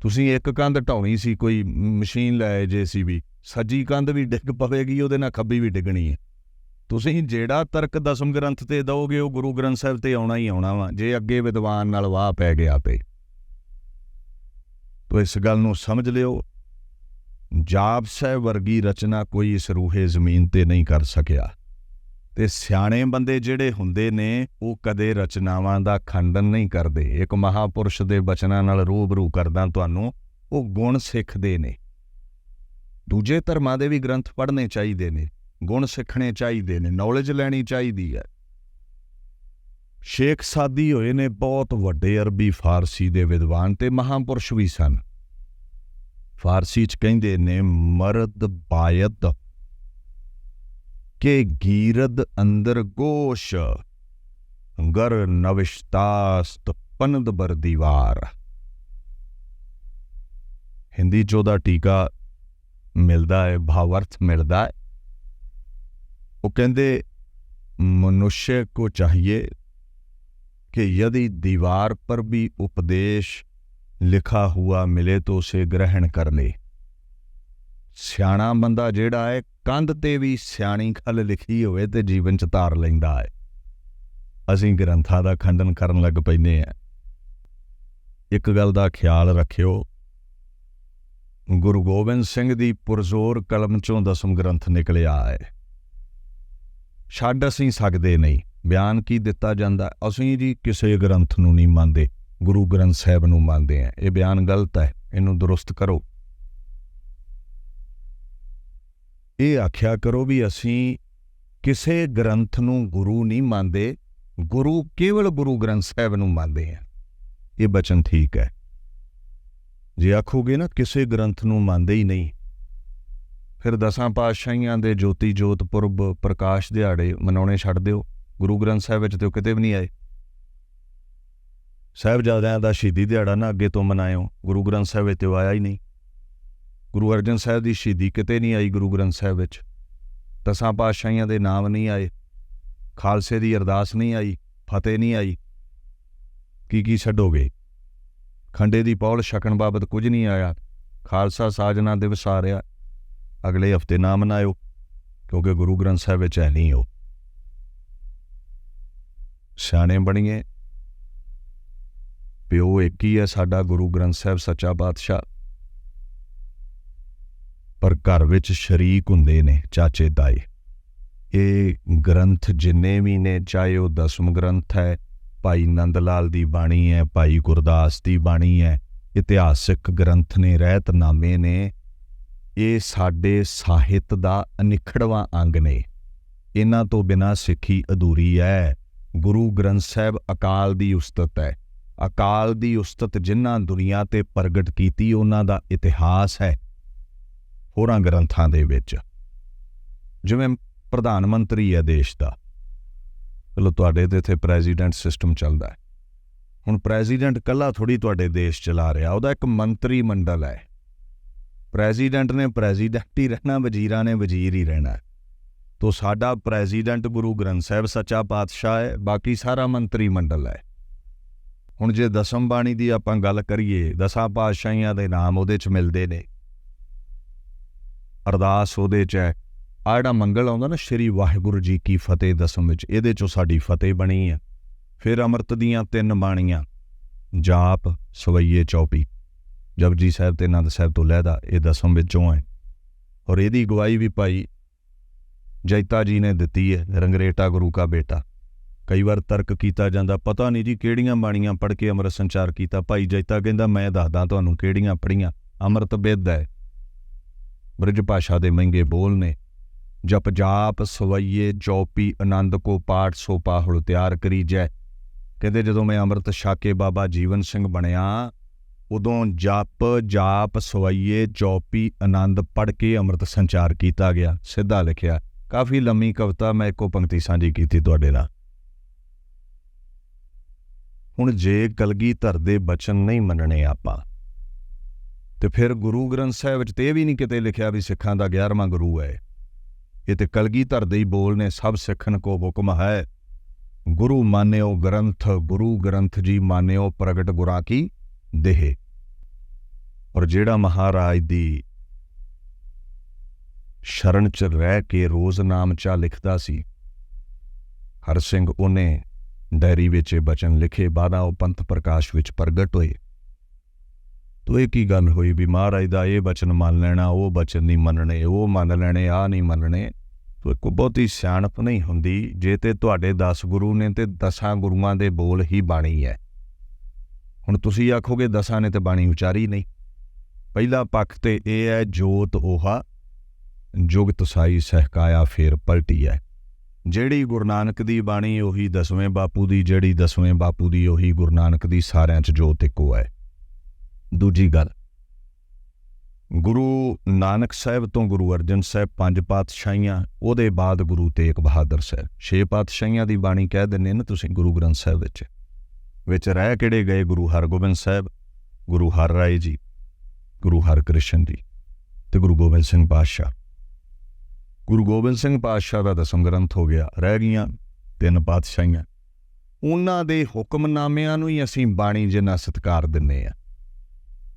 ਤੁਸੀਂ ਇੱਕ ਕੰਧ ਢਾਉਣੀ ਸੀ, ਕੋਈ ਮਸ਼ੀਨ ਲੈ ਜੇ ਸੀ ਵੀ, ਸੱਜੀ ਕੰਧ ਵੀ ਡਿੱਗ ਪਵੇਗੀ, ਉਹਦੇ ਨਾਲ ਖੱਬੀ ਵੀ ਡਿੱਗਣੀ ਹੈ। ਤੁਸੀਂ ਜਿਹੜਾ ਤਰਕ ਦਸਮ ਗ੍ਰੰਥ ਤੇ ਦਓਗੇ, ਉਹ ਗੁਰੂ ਗ੍ਰੰਥ ਸਾਹਿਬ ਤੇ ਆਉਣਾ ਹੀ ਆਉਣਾ ਵਾ, ਜੇ ਅੱਗੇ ਵਿਦਵਾਨ ਨਾਲ ਵਾਹ ਪੈ ਗਿਆ ਤੇ। ਤੋ ਇਸ ਗੱਲ ਨੂੰ ਸਮਝ ਲਿਓ ਜਾਪ ਸਾਹਿਬ ਵਰਗੀ ਰਚਨਾ ਕੋਈ ਇਸ ਰੂਹੇ ਜ਼ਮੀਨ ਤੇ ਨਹੀਂ ਕਰ ਸਕਿਆ। ਤੇ ਸਿਆਣੇ ਬੰਦੇ ਜਿਹੜੇ ਹੁੰਦੇ ਨੇ, ਉਹ ਕਦੇ ਰਚਨਾਵਾਂ ਦਾ ਖੰਡਨ ਨਹੀਂ ਕਰਦੇ। ਇੱਕ ਮਹਾਪੁਰਸ਼ ਦੇ ਬਚਨਾਂ ਨਾਲ ਰੂਬਰੂ ਕਰਦਾ ਤੁਹਾਨੂੰ, ਉਹ ਗੁਣ ਸਿੱਖਦੇ ਨੇ। ਦੂਜੇ ਧਰਮਾਂ ਦੇ ਵੀ ਗ੍ਰੰਥ ਪੜ੍ਹਨੇ ਚਾਹੀਦੇ ਨੇ, ਗੁਣ ਸਿੱਖਣੇ ਚਾਹੀਦੇ ਨੇ ਨੌਲੇਜ ਲੈਣੀ ਚਾਹੀਦੀ ਹੈ। ਸ਼ੇਖ ਸਾਦੀ ਹੋਏ ਨੇ ਬਹੁਤ ਵੱਡੇ ਅਰਬੀ ਫਾਰਸੀ ਦੇ ਵਿਦਵਾਨ ਤੇ ਮਹਾਪੁਰਸ਼ ਵੀ ਸਨ। ਫਾਰਸੀ ਚ ਕਹਿੰਦੇ ਨੇ, ਮਰਦ ਬਾਇਦ ਕੇ ਗੀਰਦ ਅੰਦਰ ਗੋਸ਼, ਗਰ ਨਵਿਸ਼ਤਾਸਤ ਪਨਦ ਬਰ ਦੀਵਾਰ। ਹਿੰਦੀ ਚ ਉਹਦਾ ਟੀਕਾ ਮਿਲਦਾ ਹੈ ਭਾਵ ਅਰਥ ਮਿਲਦਾ ਹੈ। ਉਹ ਕਹਿੰਦੇ ਮਨੁੱਖ ਕੋ ਚਾਹੀਏ ਕਿ ਯਦੀ ਦੀਵਾਰ ਪਰ ਵੀ ਉਪਦੇਸ਼ ਲਿਖਾ ਹੁਆ ਮਿਲੇ ਤਾਂ ਉਸੇ ਗ੍ਰਹਿਣ ਕਰ ਲੇ। ਸਿਆਣਾ ਬੰਦਾ ਜਿਹੜਾ ਹੈ, ਕੰਧ ਤੇ ਵੀ ਸਿਆਣੀ ਖਲ ਲਿਖੀ ਹੋਵੇ ਤੇ ਜੀਵਨ ਚ ਧਾਰ ਲੈਂਦਾ ਹੈ। ਅਸੀਂ ਗ੍ਰੰਥਾਂ ਦਾ ਖੰਡਨ ਕਰਨ ਲੱਗ ਪੈਨੇ ਆ। ਇੱਕ ਗੱਲ ਦਾ ਖਿਆਲ ਰੱਖਿਓ। ਗੁਰੂ ਗੋਬਿੰਦ ਸਿੰਘ ਦੀ ਪੁਰਜ਼ੋਰ ਕਲਮ ਚੋਂ ਦਸਮ ਗ੍ਰੰਥ ਨਿਕਲਿਆ ਹੈ। ਛੱਡ ਅਸੀਂ ਸਕਦੇ ਨਹੀਂ। ਬਿਆਨ ਕੀ ਦਿੱਤਾ ਜਾਂਦਾ? ਅਸੀਂ ਜੀ ਕਿਸੇ ਗ੍ਰੰਥ ਨੂੰ ਨਹੀਂ ਮੰਨਦੇ। ਗੁਰੂ ਗ੍ਰੰਥ ਸਾਹਿਬ ਨੂੰ ਮੰਨਦੇ ਆ। ਇਹ ਬਿਆਨ ਗਲਤ ਹੈ। ਇਹਨੂੰ ਦਰੁਸਤ ਕਰੋ। ਇਹ ਆਖਿਆ ਕਰੋ ਵੀ ਅਸੀਂ ਕਿਸੇ ਗ੍ਰੰਥ ਨੂੰ ਗੁਰੂ ਨਹੀਂ ਮੰਨਦੇ। ਗੁਰੂ ਕੇਵਲ ਗੁਰੂ ਗ੍ਰੰਥ ਸਾਹਿਬ ਨੂੰ ਮੰਨਦੇ ਆ। ਇਹ ਬਚਨ ਠੀਕ ਹੈ। ਜੇ ਆਖੋਗੇ ਨਾ, ਕਿਸੇ ਗ੍ਰੰਥ ਨੂੰ ਮੰਨਦੇ ਹੀ ਨਹੀਂ, ਫਿਰ ਦਸਾਂ ਪਾਤਸ਼ਾਹੀਆਂ ਦੇ ਜੋਤੀ ਜੋਤ ਪੁਰਬ ਪ੍ਰਕਾਸ਼ ਦਿਹਾੜੇ ਮਨਾਉਣੇ ਛੱਡ ਦਿਓ। ਗੁਰੂ ਗ੍ਰੰਥ ਸਾਹਿਬ ਵਿੱਚ ਤੇ ਉਹ ਕਿਤੇ ਵੀ ਨਹੀਂ ਆਏ। ਸਾਹਿਬਜ਼ਾਦਿਆਂ ਦਾ ਸ਼ਹੀਦੀ ਦਿਹਾੜਾ ਨਾ ਅੱਗੇ ਤੋਂ ਮਨਾਇਓ, ਗੁਰੂ ਗ੍ਰੰਥ ਸਾਹਿਬ ਵਿੱਚ ਆਇਆ ਹੀ ਨਹੀਂ। ਗੁਰੂ ਅਰਜਨ ਸਾਹਿਬ ਦੀ ਸ਼ਹੀਦੀ ਕਿਤੇ ਨਹੀਂ ਆਈ ਗੁਰੂ ਗ੍ਰੰਥ ਸਾਹਿਬ ਵਿੱਚ। ਦਸਾਂ ਪਾਤਸ਼ਾਹੀਆਂ ਦੇ ਨਾਮ ਨਹੀਂ ਆਏ, ਖਾਲਸੇ ਦੀ ਅਰਦਾਸ ਨਹੀਂ ਆਈ, ਫਤਿਹ ਨਹੀਂ ਆਈ। ਕੀ ਕੀ ਛੱਡੋਗੇ? ਖੰਡੇ ਦੀ ਪੌਲ ਛਕਣ ਬਾਬਤ ਕੁਝ ਨਹੀਂ ਆਇਆ, ਖਾਲਸਾ ਸਾਜਨਾ ਦਿਵਸ ਆ ਰਿਹਾ, ਅਗਲੇ ਹਫ਼ਤੇ ਨਾ ਮਨਾਇਓ, ਕਿਉਂਕਿ ਗੁਰੂ ਗ੍ਰੰਥ ਸਾਹਿਬ ਵਿੱਚ ਹੈ ਨਹੀਂ ਉਹ ਸਿਆਣੇ ਬਣੀਏ ਪਿਓ ਇੱਕ ਹੀ ਹੈ, ਸਾਡਾ ਗੁਰੂ ਗ੍ਰੰਥ ਸਾਹਿਬ ਸੱਚਾ ਪਾਤਸ਼ਾਹ। ਪਰ ਘਰ ਵਿੱਚ ਸ਼ਰੀਕ ਹੁੰਦੇ ਨੇ ਚਾਚੇ ਤਾਏ। ਇਹ ਗ੍ਰੰਥ ਜਿੰਨੇ ਵੀ ਨੇ, ਚਾਹੇ ਉਹ ਦਸਮ ਗ੍ਰੰਥ ਹੈ, ਭਾਈ ਨੰਦ ਲਾਲ ਦੀ ਬਾਣੀ ਹੈ, ਭਾਈ ਗੁਰਦਾਸ ਦੀ ਬਾਣੀ ਹੈ, ਇਤਿਹਾਸਿਕ ਗ੍ਰੰਥ ਨੇ, ਰਹਿਤਨਾਮੇ ਨੇ, ਇਹ ਸਾਡੇ ਸਾਹਿਤ ਦਾ ਅਨਿਖੜਵਾਂ ਅੰਗ ਨੇ। ਇਹਨਾਂ ਤੋਂ ਬਿਨਾ ਸਿੱਖੀ ਅਧੂਰੀ ਹੈ। ਗੁਰੂ ਗ੍ਰੰਥ ਸਾਹਿਬ ਅਕਾਲ ਦੀ ਉਸਤਤ ਹੈ। ਅਕਾਲ ਦੀ ਉਸਤਤ ਜਿਨ੍ਹਾਂ ਦੁਨੀਆ ਤੇ ਪ੍ਰਗਟ ਕੀਤੀ, ਉਹਨਾਂ ਦਾ ਇਤਿਹਾਸ ਹੈ ਹੋਰਾਂ ਗ੍ਰੰਥਾਂ ਦੇ ਵਿੱਚ। ਜਿਵੇਂ ਪ੍ਰਧਾਨ ਮੰਤਰੀ ਹੈ ਦੇਸ਼ ਦਾ। ਚਲੋ ਤੁਹਾਡੇ ਤੇ ਇੱਥੇ ਪ੍ਰੈਜ਼ੀਡੈਂਟ ਸਿਸਟਮ ਚੱਲਦਾ ਹੈ। ਹੁਣ ਪ੍ਰੈਜ਼ੀਡੈਂਟ ਕੱਲਾ ਥੋੜੀ ਤੁਹਾਡੇ ਦੇਸ਼ ਚਲਾ ਰਿਹਾ, ਉਹਦਾ ਇੱਕ ਮੰਤਰੀ ਮੰਡਲ ਹੈ। ਪ੍ਰੈਜ਼ੀਡੈਂਟ ਨੇ ਪ੍ਰੈਜ਼ੀਡੈਂਟ ਹੀ ਰਹਿਣਾ, ਵਜ਼ੀਰਾਂ ਨੇ ਵਜ਼ੀਰ ਹੀ ਰਹਿਣਾ ਤੋ ਸਾਡਾ ਪ੍ਰੈਜ਼ੀਡੈਂਟ ਗੁਰੂ ਗ੍ਰੰਥ ਸਾਹਿਬ ਸੱਚਾ ਪਾਤਸ਼ਾਹ ਹੈ, ਬਾਕੀ ਸਾਰਾ ਮੰਤਰੀ ਮੰਡਲ ਹੈ। ਹੁਣ ਜੇ ਦਸਮ ਬਾਣੀ ਦੀ ਆਪਾਂ ਗੱਲ ਕਰੀਏ, ਦਸਾਂ ਪਾਤਸ਼ਾਹੀਆਂ ਦੇ ਨਾਮ ਉਹਦੇ 'ਚ ਮਿਲਦੇ ਨੇ। ਅਰਦਾਸ ਉਹਦੇ 'ਚ ਹੈ। ਆ ਜਿਹੜਾ ਮੰਗਲ ਆਉਂਦਾ ਨਾ, ਸ਼੍ਰੀ ਵਾਹਿਗੁਰੂ ਜੀ ਕੀ ਫਤਿਹ ਦਸਮ ਵਿੱਚ, ਇਹਦੇ 'ਚੋਂ ਸਾਡੀ ਫਤਿਹ ਬਣੀ ਹੈ ਫਿਰ ਅੰਮ੍ਰਿਤ ਦੀਆਂ ਤਿੰਨ ਬਾਣੀਆਂ, ਜਾਪ, ਸਵਈਏ ਚੌਪੀ। ਜਪਜੀ ਸਾਹਿਬ ਤੇ ਆਨੰਦ ਸਾਹਿਬ ਤੋਂ ਲਹਿਦਾ ਇਹ ਦਸਮ ਵਿੱਚੋਂ ਹੈ। ਔਰ ਇਹਦੀ ਗਵਾਹੀ ਵੀ ਭਾਈ ਜੈਤਾ ਜੀ ਨੇ ਦਿੱਤੀ ਹੈ, ਰੰਗਰੇਟਾ ਗੁਰੂ ਕਾ ਬੇਟਾ। ਕਈ ਵਾਰ ਤਰਕ ਕੀਤਾ ਜਾਂਦਾ, ਪਤਾ ਨਹੀਂ ਜੀ ਕਿਹੜੀਆਂ ਬਾਣੀਆਂ ਪੜ੍ਹ ਕੇ ਅੰਮ੍ਰਿਤ ਸੰਚਾਰ ਕੀਤਾ। ਭਾਈ ਜੈਤਾ ਕਹਿੰਦਾ, ਮੈਂ ਦੱਸਦਾ ਤੁਹਾਨੂੰ ਕਿਹੜੀਆਂ ਪੜ੍ਹੀਆਂ, ਅੰਮ੍ਰਿਤ ਬਿੱਦ ਹੈ। ਬ੍ਰਿਜ ਭਾਸ਼ਾ ਦੇ ਮਹਿੰਗੇ ਬੋਲ ਨੇ। ਜਪ ਜਾਪ ਸਵਈਏ ਚੌਪੀ ਆਨੰਦ ਕੋ ਪਾਠ ਸੋ ਪਾਹੁਲ ਤਿਆਰ ਕਰੀ ਜੈ। ਕਹਿੰਦੇ ਜਦੋਂ ਮੈਂ ਅੰਮ੍ਰਿਤ ਛਕ ਕੇ ਬਾਬਾ ਜੀਵਨ ਸਿੰਘ ਬਣਿਆ, ਉਦੋਂ ਜਪ, ਜਾਪ, ਸਵਈਏ ਚੌਪੀ ਆਨੰਦ ਪੜ ਕੇ ਅੰਮ੍ਰਿਤ ਸੰਚਾਰ ਕੀਤਾ ਗਿਆ। ਸਿੱਧਾ ਲਿਖਿਆ, ਕਾਫੀ ਲੰਮੀ ਕਵਿਤਾ, ਮੈਂ ਇੱਕੋ ਪੰਕਤੀ ਸਾਂਝੀ ਕੀਤੀ ਤੁਹਾਡੇ ਨਾਲ। ਹੁਣ ਜੇ ਕਲਗੀਧਰ ਦੇ ਬਚਨ ਨਹੀਂ ਮੰਨਣੇ ਆਪਾਂ। ਤੇ ਫਿਰ ਗੁਰੂ ਗ੍ਰੰਥ ਸਾਹਿਬ ਵਿੱਚ ਤੇ ਇਹ ਵੀ ਨਹੀਂ ਕਿਤੇ ਲਿਖਿਆ ਵੀ ਸਿੱਖਾਂ ਦਾ 11ਵਾਂ ਗੁਰੂ ਹੈ। ਇਹ ਤੇ ਕਲਗੀਧਰ ਦੇ ਹੀ ਬੋਲ ਨੇ, ਸਭ ਸਿੱਖਣ ਕੋ ਹੁਕਮ ਹੈ। ਗੁਰੂ ਮਾਨਿਓ ਗ੍ਰੰਥ, ਗੁਰੂ ਗ੍ਰੰਥ ਜੀ ਮਾਨਿਓ ਪ੍ਰਗਟ ਗੁਰਾਂ ਕੀ ਦੇਹ। ਔਰ ਜਿਹੜਾ ਮਹਾਰਾਜ ਦੀ ਸ਼ਰਨ ਚ ਰਹਿ ਕੇ ਰੋਜ਼ ਨਾਮ ਚਾ ਲਿਖਦਾ ਸੀ, ਹਰ ਸਿੰਘ ਉਹਨੇ ਡਾਇਰੀ ਵਿੱਚ ਇਹ ਬਚਨ ਲਿਖੇ ਬਾਦਾ ਉਹ ਪੰਥ ਪ੍ਰਕਾਸ਼ ਵਿੱਚ ਪ੍ਰਗਟ ਹੋਏ। ਤੋ ਇਹ ਕੀ ਗੱਲ ਹੋਈ ਵੀ ਮਹਾਰਾਜ ਦਾ ਇਹ ਬਚਨ ਮੰਨ ਲੈਣਾ, ਉਹ ਬਚਨ ਨਹੀਂ ਮੰਨਣੇ, ਉਹ ਮੰਨ ਲੈਣੇ ਆ ਨਹੀਂ ਮੰਨਣੇ, ਤੋ ਇੱਕ ਬਹੁਤੀ ਸਿਆਣਪ ਨਹੀਂ ਹੁੰਦੀ, ਜੇ ਤੇ ਤੁਹਾਡੇ 10 ਗੁਰੂ ਨੇ ਤੇ ਦਸਾਂ ਗੁਰੂਆਂ ਦੇ ਬੋਲ ਹੀ ਬਾਣੀ ਹੈ। ਹੁਣ ਤੁਸੀਂ ਆਖੋਗੇ ਦਸਾਂ ਨੇ ਤੇ ਬਾਣੀ ਉਚਾਰੀ ਨਹੀਂ। ਪਹਿਲਾ ਪੱਖ ਤੇ ਇਹ ਹੈ ਜੋਤ ਓਹਾ, ਜੁਗਤ ਸਾਈ ਸਹਿਕਾਇਆ ਫੇਰ ਪਲਟੀ ਹੈ। ਜਿਹੜੀ ਗੁਰੂ ਨਾਨਕ ਦੀ ਬਾਣੀ, ਉਹੀ ਦਸਵੇਂ ਬਾਪੂ ਦੀ, ਜਿਹੜੀ ਦਸਵੇਂ ਬਾਪੂ ਦੀ, ਉਹੀ ਗੁਰੂ ਨਾਨਕ ਦੀ ਸਾਰਿਆਂ 'ਚ ਜੋਤ ਇੱਕੋ ਹੈ। ਦੂਜੀ ਗੱਲ, ਗੁਰੂ ਨਾਨਕ ਸਾਹਿਬ ਤੋਂ ਗੁਰੂ ਅਰਜਨ ਸਾਹਿਬ ਪੰਜ ਪਾਤਸ਼ਾਹੀਆਂ, ਉਹਦੇ ਬਾਅਦ ਗੁਰੂ ਤੇਗ ਬਹਾਦਰ ਸਾਹਿਬ। ਛੇ ਪਾਤਸ਼ਾਹੀਆਂ ਦੀ ਬਾਣੀ ਕਹਿ ਦਿੰਦੇ ਨਾ ਤੁਸੀਂ ਗੁਰੂ ਗ੍ਰੰਥ ਸਾਹਿਬ ਵਿੱਚ। ਵਿੱਚ ਰਹਿ ਕਿਹੜੇ ਗਏ? ਗੁਰੂ ਹਰਗੋਬਿੰਦ ਸਾਹਿਬ, ਗੁਰੂ ਹਰ ਰਾਏ ਜੀ, ਗੁਰੂ ਹਰਕ੍ਰਿਸ਼ਨ ਜੀ ਤੇ ਗੁਰੂ ਗੋਬਿੰਦ ਸਿੰਘ ਪਾਤਸ਼ਾਹ। ਗੁਰੂ ਗੋਬਿੰਦ ਸਿੰਘ ਪਾਤਸ਼ਾਹ ਦਾ ਦਸਮ ਗ੍ਰੰਥ ਹੋ ਗਿਆ, ਰਹਿ ਗਈਆਂ ਤਿੰਨ ਪਾਤਸ਼ਾਹੀਆਂ। ਉਹਨਾਂ ਦੇ ਹੁਕਮਨਾਮਿਆਂ ਨੂੰ ਹੀ ਅਸੀਂ ਬਾਣੀ ਜਿੰਨਾ ਸਤਿਕਾਰ ਦਿੰਨੇ ਆ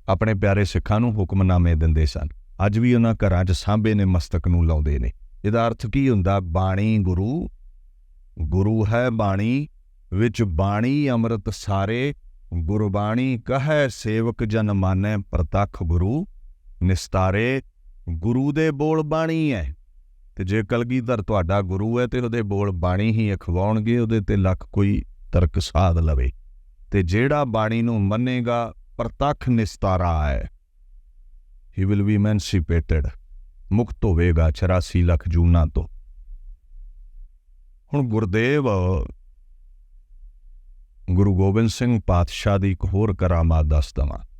ਆਪਣੇ ਪਿਆਰੇ ਸਿੱਖਾਂ ਨੂੰ ਹੁਕਮਨਾਮੇ ਦਿੰਦੇ ਸਨ। ਅੱਜ ਵੀ ਉਹਨਾਂ ਘਰਾਂ 'ਚ ਸਾਂਭੇ ਨੇ, ਮਸਤਕ ਨੂੰ ਲਾਉਂਦੇ ਨੇ। ਇਹਦਾ ਅਰਥ ਕੀ ਹੁੰਦਾ? ਬਾਣੀ ਗੁਰੂ ਗੁਰੂ ਹੈ ਬਾਣੀ, ਵਿੱਚ ਬਾਣੀ ਅੰਮ੍ਰਿਤ ਸਾਰੇ, ਗੁਰਬਾਣੀ ਕਹੈ ਸੇਵਕ ਜਨ ਮਾਨੈ ਪ੍ਰਤੱਖ ਗੁਰੂ, ਨਿਸਤਾਰੇ ਗੁਰੂ ਦੇ ਬੋਲ ਬਾਣੀ ਹੈ। ਤੇ ਜੇ ਕਲਗੀਧਰ ਤੁਹਾਡਾ ਗੁਰੂ ਹੈ ਤੇ ਉਹਦੇ ਬੋਲ ਬਾਣੀ ਹੀ ਅਖਵਾਉਣਗੇ, ਉਹਦੇ ਤੇ ਲੱਖ ਕੋਈ ਤਰਕ ਸਾਧ ਲਵੇ। ਤੇ ਜਿਹੜਾ ਬਾਣੀ ਨੂੰ ਮੰਨੇਗਾ, ਪ੍ਰਤੱਖ ਨਿਸਤਾਰਾ ਹੈ। ਹੀ ਵਿਲ ਬੀ ਐਮੈਂਸੀਪੇਟਡ ਮੁਕਤ ਹੋਵੇਗਾ 84 ਲੱਖ ਜੂਨਾ ਤੋਂ। ਹੁਣ ਗੁਰਦੇਵ, ਗੁਰੂ ਗੋਬਿੰਦ ਸਿੰਘ ਪਾਤਸ਼ਾਹ ਦੀ ਇੱਕ ਹੋਰ ਕਰਾਮਾਤ ਦੱਸ ਦਵਾਂ।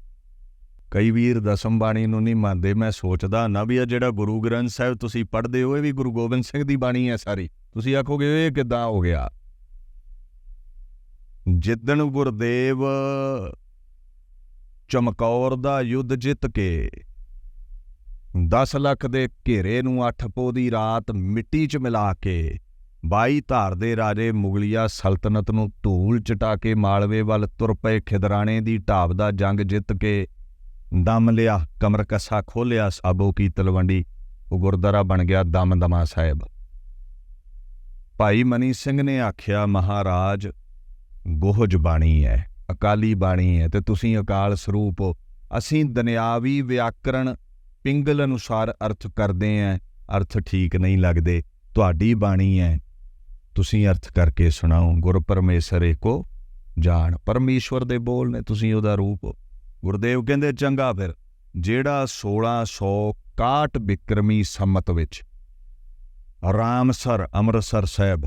ਕਈ ਵੀਰ ਦਸਮ ਬਾਣੀ ਨੂੰ ਨਹੀਂ ਮੰਨਦੇ। ਮੈਂ ਸੋਚਦਾ ਨਾ ਵੀ ਇਹ ਜਿਹੜਾ ਗੁਰੂ ਗ੍ਰੰਥ ਸਾਹਿਬ ਤੁਸੀਂ ਪੜ੍ਹਦੇ ਹੋ, ਇਹ ਵੀ ਗੁਰੂ ਗੋਬਿੰਦ ਸਿੰਘ ਦੀ ਬਾਣੀ ਹੈ ਸਾਰੀ। ਤੁਸੀਂ ਆਖੋਗੇ, ਇਹ ਕਿਦਾਂ ਹੋ ਗਿਆ? ਜਿੱਦਣ ਗੁਰਦੇਵ ਚਮਕੌਰ ਦਾ ਯੁੱਧ ਜਿੱਤ ਕੇ 10 ਲੱਖ ਦੇ ਘੇਰੇ ਨੂੰ ਅੱਠ ਪੋ ਦੀ ਰਾਤ ਮਿੱਟੀ 'ਚ ਮਿਲਾ ਕੇ 22 ਧਾਰ ਦੇ ਰਾਜੇ ਮੁਗਲਿਆ ਸਲਤਨਤ ਨੂੰ ਧੂਲ ਚਟਾ ਕੇ ਮਾਲਵੇ ਵੱਲ ਤੁਰ ਪਏ ਖਿਦਰਾਣੇ ਦੀ ਢਾਬ ਦਾ ਜੰਗ ਜਿੱਤ ਕੇ ਦਮ ਲਿਆ, ਕਮਰ ਕੱਸਾ ਖੋਲਿਆ, ਸਾਬੋ ਕੀ ਤਲਵੰਡੀ, ਉਹ ਗੁਰਦੁਆਰਾ ਬਣ ਗਿਆ ਦਮਦਮਾ ਸਾਹਿਬ। ਭਾਈ ਮਨੀ ਸਿੰਘ ਨੇ ਆਖਿਆ, ਮਹਾਰਾਜ ਗੋਹਜ ਬਾਣੀ ਹੈ ਅਕਾਲੀ ਬਾਣੀ ਹੈ ਤੇ ਤੁਸੀਂ ਅਕਾਲ ਸਰੂਪ ਅਸੀਂ ਦੁਨਿਆਵੀ ਵਿਆਕਰਣ ਪਿੰਗਲ ਅਨੁਸਾਰ ਅਰਥ ਕਰਦੇ ਆਂ ਅਰਥ ਠੀਕ ਨਹੀਂ ਲੱਗਦੇ, ਤੁਹਾਡੀ ਬਾਣੀ ਹੈ ਤੁਸੀਂ ਅਰਥ ਕਰਕੇ ਸੁਣਾਓ, ਗੁਰ ਪਰਮੇਸ਼ਰ ਏਕੋ ਜਾਣ, ਪਰਮੇਸ਼ਵਰ ਦੇ ਬੋਲ ਨੇ ਤੁਸੀਂ ਉਹਦਾ ਰੂਪ ਹੋ। ਗੁਰਦੇਵ ਕਹਿੰਦੇ, ਚੰਗਾ ਫਿਰ, ਜਿਹੜਾ 1661 ਬਿਕਰਮੀ ਸੰਮਤ ਵਿੱਚ ਰਾਮਸਰ, ਅੰਮ੍ਰਿਤਸਰ ਸਾਹਿਬ,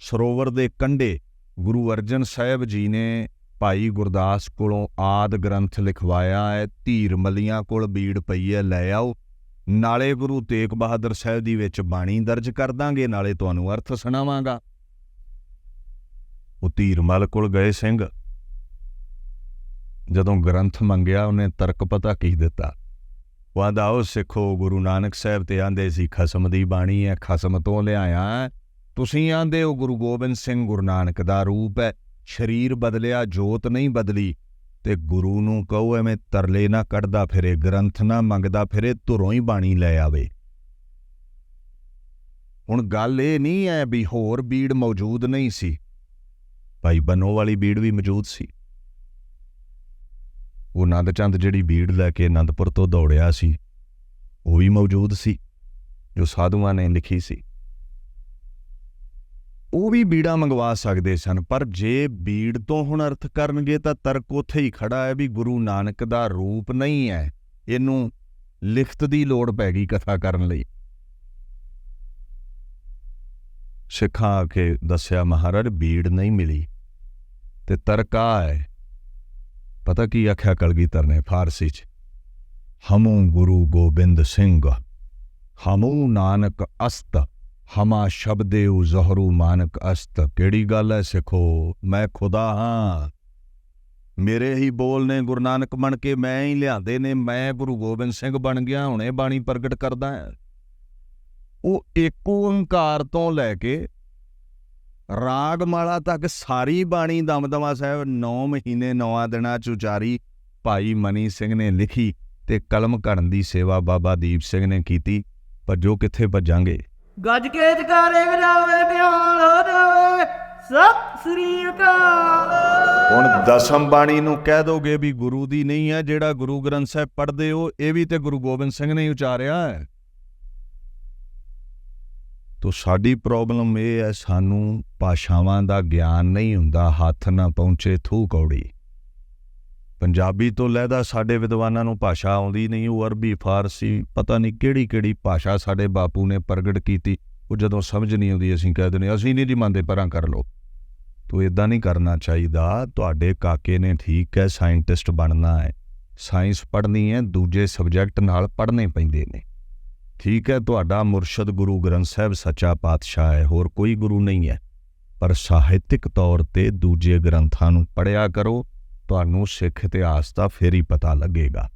ਸਰੋਵਰ ਦੇ ਕੰਢੇ ਗੁਰੂ ਅਰਜਨ ਸਾਹਿਬ ਜੀ ਨੇ ਭਾਈ ਗੁਰਦਾਸ ਕੋਲੋਂ ਆਦ ਗ੍ਰੰਥ ਲਿਖਵਾਇਆ ਹੈ, ਧੀਰ ਮਲੀਆਂ ਕੋਲ ਬੀੜ ਪਈ ਹੈ, ਲੈ ਆਓ, ਨਾਲੇ ਗੁਰੂ ਤੇਗ ਬਹਾਦਰ ਸਾਹਿਬ ਦੀ ਵਿੱਚ ਬਾਣੀ ਦਰਜ ਕਰ ਦਾਂਗੇ, ਨਾਲੇ ਤੁਹਾਨੂੰ ਅਰਥ ਸੁਣਾਵਾਂਗਾ। ਉਹ ਧੀਰਮਲ ਕੋਲ ਗਏ ਸਿੰਘ ਜਦੋਂ ਗ੍ਰੰਥ ਮੰਗਿਆ, ਉਹਨੇ ਤਰਕ ਪਤਾ ਕੀ ਦਿੱਤਾ। ਉਹ ਆਂਦਾ ਉਹ ਸਿੱਖੋ, ਗੁਰੂ ਨਾਨਕ ਸਾਹਿਬ ਤੇ ਆਂਦੇ ਸੀ, ਖਸਮ ਦੀ ਬਾਣੀ ਹੈ ਖਸਮ ਤੋਂ ਲਿਆਇਆ ਤੁਸੀਂ ਆਂਦੇ ਹੋ, ਗੁਰੂ ਗੋਬਿੰਦ ਸਿੰਘ ਗੁਰੂ ਨਾਨਕ ਦਾ ਰੂਪ ਹੈ ਸਰੀਰ ਬਦਲਿਆ, ਜੋਤ ਨਹੀਂ ਬਦਲੀ। ਤੇ ਗੁਰੂ ਨੂੰ ਕਹੋ, ਐਵੇਂ ਤਰਲੇ ਨਾ ਕੱਢਦਾ ਫਿਰੇ, ਗ੍ਰੰਥ ਨਾ ਮੰਗਦਾ ਫਿਰੇ, ਧੁਰੋਂ ਹੀ ਬਾਣੀ ਲੈ ਆਵੇ। ਹੁਣ ਗੱਲ ਇਹ ਨਹੀਂ ਹੈ ਵੀ ਹੋਰ ਬੀੜ ਮੌਜੂਦ ਨਹੀਂ ਸੀ। ਭਾਈ ਬਨੋ ਵਾਲੀ ਬੀੜ ਵੀ ਮੌਜੂਦ ਸੀ। ਉਹ ਆਨੰਦ ਚੰਦ ਜਿਹੜੀ ਬੀੜ ਲੈ ਕੇ ਆਨੰਦਪੁਰ ਤੋਂ ਦੌੜਿਆ ਸੀ, ਉਹ ਵੀ ਮੌਜੂਦ ਸੀ, ਜੋ ਸਾਧੂਆਂ ਨੇ ਲਿਖੀ ਸੀ। ਉਹ ਵੀ ਬੀੜਾ ਮੰਗਵਾ ਸਕਦੇ ਸਨ, ਪਰ ਜੇ ਬੀੜ ਤੋਂ ਹੁਣ ਅਰਥ ਕਰਨਗੇ ਤਾਂ ਤਰਕ ਉੱਥੇ ਹੀ ਖੜਾ ਹੈ ਵੀ ਗੁਰੂ ਨਾਨਕ ਦਾ ਰੂਪ ਨਹੀਂ ਹੈ। ਇਹਨੂੰ ਲਿਖਤ ਦੀ ਲੋੜ ਪੈ ਗਈ ਕਥਾ ਕਰਨ ਲਈ। ਸਿੱਖਾਂ ਆ ਕੇ ਦੱਸਿਆ, ਮਹਾਰਾਜ, ਬੀੜ ਨਹੀਂ ਮਿਲੀ ਤੇ ਤਰਕ ਆ ਹੈ। ਪਤਾ ਕੀ ਆਖਿਆ ਕਲਗੀਧਰ ਨੇ ਫਾਰਸੀ ਚ? ਹਮੂ ਗੁਰੂ ਗੋਬਿੰਦ ਸਿੰਘ, ਹਮੂ ਨਾਨਕ ਅਸਤ, ਹਮਾ ਸ਼ਬਦੇਉ ਜ਼ਹਰੂ ਮਾਨਕ ਅਸਤ। ਕਿਹੜੀ ਗੱਲ ਹੈ ਸਿੱਖੋ? ਮੈਂ ਖੁਦਾ ਹਾਂ। ਮੇਰੇ ਹੀ ਬੋਲ ਨੇ ਗੁਰੂ ਨਾਨਕ ਬਣ ਕੇ ਮੈਂ ਹੀ ਲਿਆਂਦੇ ਨੇ, ਮੈਂ ਗੁਰੂ ਗੋਬਿੰਦ ਸਿੰਘ ਬਣ ਗਿਆ, ਹੁਣੇ ਬਾਣੀ ਪ੍ਰਗਟ ਕਰਦਾ ਹਾਂ ਉਹ ਏਕ ਓੰਕਾਰ ਤੋਂ ਲੈ ਕੇ ਰਾਗਮਾਲਾ ਤੱਕ ਸਾਰੀ ਬਾਣੀ ਦਮਦਮਾ ਸਾਹਿਬ 9 ਮਹੀਨੇ 9 ਦਿਨਾਂ ਚ ਉਚਾਰੀ ਭਾਈ ਮਨੀ ਸਿੰਘ ਨੇ ਲਿਖੀ ਤੇ ਕਲਮ ਘੜਨ ਦੀ ਸੇਵਾ ਬਾਬਾ ਦੀਪ ਸਿੰਘ ਨੇ ਕੀਤੀ ਭੱਜੋ ਕਿੱਥੇ ਭੱਜਾਂਗੇ? ਗੱਜ ਕੇ ਜਕਾਰੇ ਵਜਾਵੇ ਬਿਆਨ ਹੋ ਜਾਵੇ ਸਤਿ ਸ੍ਰੀ ਅਕਾਲ। ਹੁਣ ਦਸਮ ਬਾਣੀ ਨੂੰ ਕਹਿ ਦੋਗੇ ਵੀ ਗੁਰੂ ਦੀ ਨਹੀਂ ਹੈ ਜਿਹੜਾ ਗੁਰੂ ਗ੍ਰੰਥ ਸਾਹਿਬ ਪੜ੍ਹਦੇ ਹੋ ਇਹ ਵੀ ਤੇ ਗੁਰੂ ਗੋਬਿੰਦ ਸਿੰਘ ਨੇ ਉਚਾਰਿਆ ਹੈ। ਤੋ ਸਾਡੀ ਪ੍ਰੋਬਲਮ ਇਹ ਹੈ, ਸਾਨੂੰ ਭਾਸ਼ਾਵਾਂ ਦਾ ਗਿਆਨ ਨਹੀਂ ਹੁੰਦਾ, ਹੱਥ ਨਾ ਪਹੁੰਚੇ ਥੂ ਕੌੜੀ ਪੰਜਾਬੀ ਤੋਂ ਲਹਿਦਾ ਸਾਡੇ ਵਿਦਵਾਨਾਂ ਨੂੰ ਭਾਸ਼ਾ ਆਉਂਦੀ ਨਹੀਂ, ਉਹ ਅਰਬੀ, ਫਾਰਸੀ, ਪਤਾ ਨਹੀਂ ਕਿਹੜੀ ਕਿਹੜੀ ਭਾਸ਼ਾ ਸਾਡੇ ਬਾਪੂ ਨੇ ਪ੍ਰਗਟ ਕੀਤੀ, ਉਹ ਜਦੋਂ ਸਮਝ ਨਹੀਂ ਆਉਂਦੀ, ਅਸੀਂ ਕਹਿ ਦਿੰਦੇ ਅਸੀਂ ਨਹੀਂ ਜੀ ਮੰਨਦੇ, ਪਰਾਂ ਕਰ ਲੋ ਤੋ ਇਦਾਂ ਨਹੀਂ ਕਰਨਾ ਚਾਹੀਦਾ, ਤੁਹਾਡੇ ਕਾਕੇ ਨੇ ਠੀਕ ਹੈ ਸਾਇੰਟਿਸਟ ਬਣਨਾ ਹੈ ਸਾਇੰਸ ਪੜ੍ਹਨੀ ਹੈ, ਦੂਜੇ ਸਬਜੈਕਟ ਨਾਲ ਪੜ੍ਹਨੇ ਪੈਂਦੇ ਨੇ। ਠੀਕ ਹੈ, ਤੁਹਾਡਾ ਮੁਰਸ਼ਦ ਗੁਰੂ ਗ੍ਰੰਥ ਸਾਹਿਬ ਸੱਚਾ ਪਾਤਸ਼ਾਹ ਹੈ, ਹੋਰ ਕੋਈ ਗੁਰੂ ਨਹੀਂ ਹੈ। ਪਰ ਸਾਹਿਤਿਕ ਤੌਰ ਤੇ ਦੂਜੇ ਗ੍ਰੰਥਾਂ ਨੂੰ ਪੜ੍ਹਿਆ ਕਰੋ, ਤੁਹਾਨੂੰ ਸਿੱਖ ਇਤਿਹਾਸ ਦਾ ਫੇਰ ਹੀ ਪਤਾ ਲੱਗੇਗਾ।